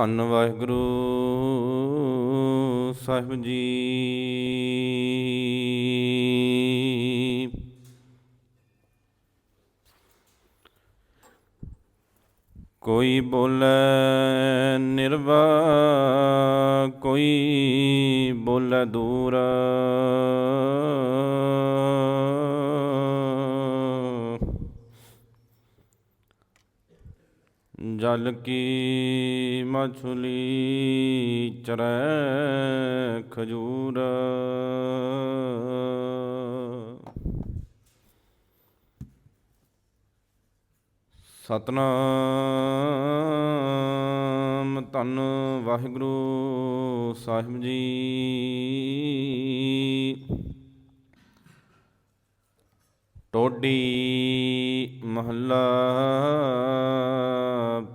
ਧੰਨ ਵਾਹਿਗੁਰੂ ਸਾਹਿਬ ਜੀ। ਕੋਈ ਬੋਲੇ ਨਿਰਵਾ ਕੋਈ ਬੋਲੇ ਦੂਰ। ਜਲ ਕੀ ਮਛਲੀ ਚਰੈ ਖਜੂਰ। ਸਤਨਾਮ ਧੰਨ ਵਾਹਿਗੁਰੂ ਸਾਹਿਬ ਜੀ। ਟੋਡੀ ਮਹੱਲਾ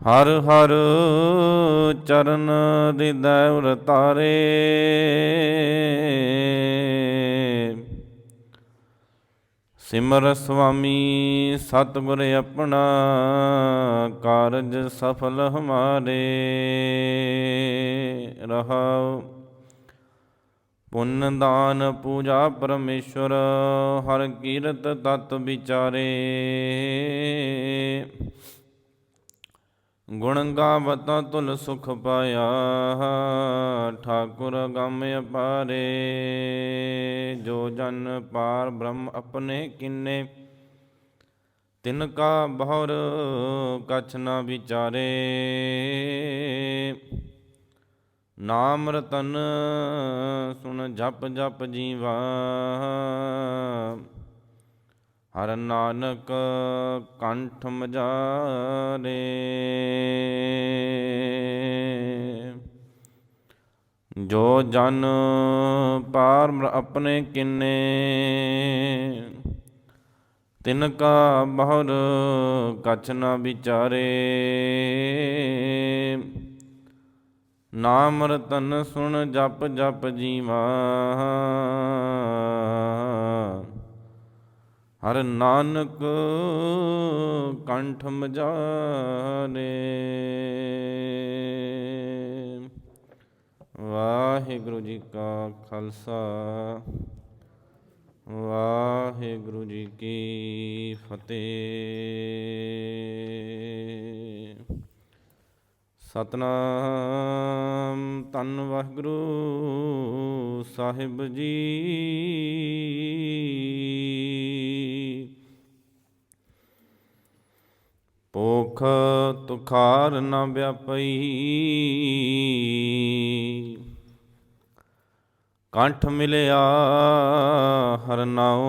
ਹਰ ਹਰ ਚਰਨ ਹਿਰਦੈ ਉਰ ਸਿਮਰ ਸੁਆਮੀ ਸਤਿਗੁਰ ਆਪਣਾ ਕਾਰਜ ਸਫਲ ਹਮਾਰੇ। ਰਹਾਉ ਪੁੰਨ ਦਾਨ ਪੂਜਾ ਪਰਮੇਸ਼ਵਰ ਹਰ ਕੀਰਤ ਤਤ ਵਿਚਾਰੇ। ਗੁਣ ਗਾਵਤਾ ਤੁਲ ਸੁਖ ਪਾਇਆ, ਠਾਕੁਰ ਗਮ ਅਪਾਰੇ। ਜੋ ਜਨ ਪਾਰ ਬ੍ਰਹਮ ਆਪਣੇ ਕਿੰਨੇ, ਤਿਨ ਕਾ ਬਹੁਰ ਕਛ ਨਾ ਵਿਚਾਰੇ। ਨਾਮ ਰਤਨ ਸੁਣ ਜਪ ਜਪ ਜੀਵਾ ਹਰ ਨਾਨਕ ਕੰਠ ਮਜਾਰੇ। ਜੋ ਜਨ ਪਾਰਮ ਆਪਣੇ ਕਿੰਨੇ, ਤਿਨ ਕਾ ਬਹੁਰ ਕਛ ਨਾ ਵਿਚਾਰੇ। ਨਾਮ ਰਤਨ ਸੁਣ ਜਪ ਜਪ ਜੀਵਾ। ਹਰ ਨਾਨਕ ਕੰਠ ਮਜਾਰੇ ਵਾਹਿਗੁਰੂ ਜੀ ਕਾ ਖਾਲਸਾ ਵਾਹਿਗੁਰੂ ਜੀ ਕੀ ਫਤਿਹ। ਸਤਨਾਮ ਧੰਨ ਵਾਹਿਗੁਰੂ ਸਾਹਿਬ ਜੀ। ਪੋਖ ਤੁਖਾਰ ਨ ਵਿਆਪਈ। ਕੰਠ ਮਿਲਿਆ ਹਰ ਨਾਉ।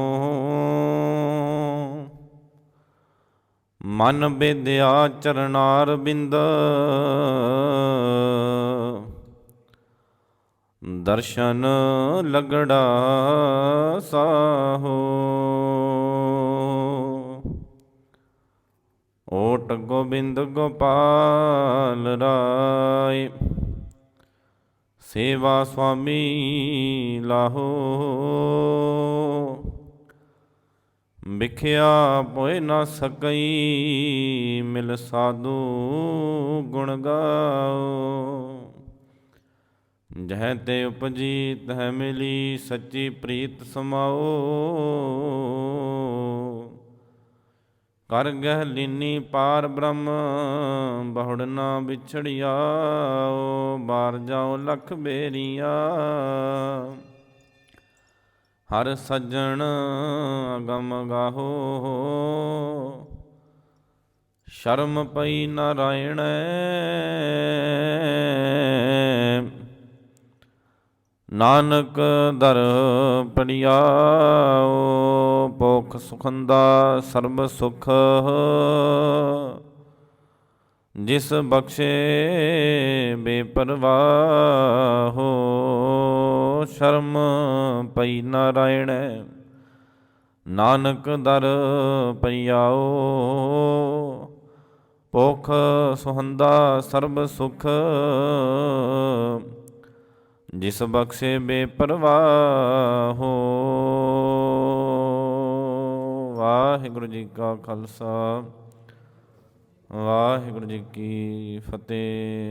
ਮਨ ਬੇਦਿਆ ਚਰਨਾਰ ਬਿੰਦ। ਦਰਸ਼ਨ ਲਗੜਾ ਸਾਹੋ। ਓਟ ਗੋਬਿੰਦ ਗੋਪਾਲ ਰਾਏ ਸੇਵਾ ਸੁਆਮੀ ਲਾਹੋ। ਵਿਖਿਆ ਪੋਇ ਨਾ ਸਕਈ, ਮਿਲ ਸਾਧੂ ਗੁਣ ਗਾਓ। ਜਹ ਤੇ ਉਪਜੀ ਤਹ ਮਿਲੀ, ਸੱਚੀ ਪ੍ਰੀਤ ਸਮਾਓ। ਕਰ ਗਹਿ ਲੀਨੀ ਪਾਰ ਬ੍ਰਹਮ, ਬਹੁੜ ਨਾ ਵਿਛੜਿਆ। ਬਾਰ ਜਾਓ ਲਖ ਬੇਰੀਆ। ਹਰ ਸੱਜਣ ਅਗਮ ਗਾਹੋ। ਸ਼ਰਮ ਪਈ ਨਾਰਾਇਣ। ਨਾਨਕ ਦਰ ਪੜਿਆਓ ਪੋਖ ਸੁਖੰਦਾ ਸਰਬ ਸੁਖ। ਜਿਸ ਬਖਸ਼ੇ ਬੇਪਰਵਾਹ ਹੋ ਸ਼ਰਮ ਪਈ ਨਾਰਾਇਣ, ਨਾਨਕ ਦਰ ਪਈਆਓ। ਭੁਖ ਸੁਹੰਦਾ ਸਰਬ ਸੁਖ, ਜਿਸ ਬਖਸ਼ੇ ਬੇਪਰਵਾਹ। ਹੋ ਵਾਹਿਗੁਰੂ ਜੀ ਕਾ ਖਾਲਸਾ, ਵਾਹਿਗੁਰੂ ਜੀ ਕੀ ਫਤਿਹ।